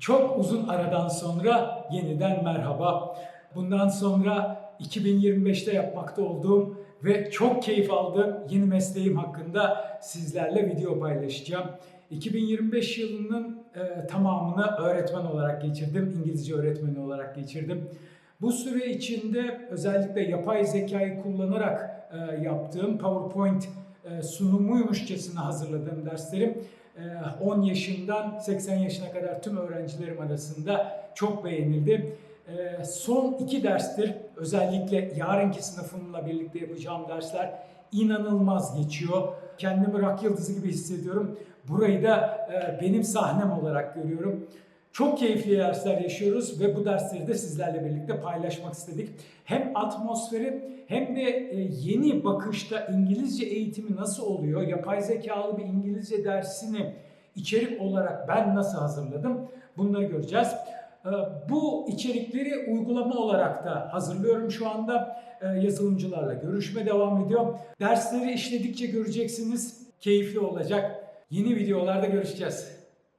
Çok uzun aradan sonra yeniden merhaba. Bundan sonra 2025'te yapmakta olduğum ve çok keyif aldığım yeni mesleğim hakkında sizlerle video paylaşacağım. 2025 yılının e, tamamını öğretmen olarak geçirdim. İngilizce öğretmeni olarak geçirdim. Bu süre içinde özellikle yapay zekayı kullanarak e, yaptığım PowerPoint e, sunumuymuşçasına hazırladığım derslerim e, 10 yaşından 80 yaşına kadar tüm öğrencilerim arasında çok beğenildi. E, Son iki derstir özellikle yarınki sınıfımla birlikte yapacağım dersler inanılmaz geçiyor. Kendimi rak yıldızı gibi hissediyorum. Burayı da e, benim sahnem olarak görüyorum. Çok keyifli dersler yaşıyoruz ve bu dersleri de sizlerle birlikte paylaşmak istedik. Hem atmosferi hem de e, yeni bakışta İngilizce eğitimi nasıl oluyor? Yapay zekalı bir İngilizce dersini içerik olarak ben nasıl hazırladım? Bunları göreceğiz. E, Bu içerikleri uygulama olarak da hazırlıyorum şu anda. E, Yazılımcılarla görüşme devam ediyor. Dersleri işledikçe göreceksiniz. Keyifli olacak. Yeni videolarda görüşeceğiz.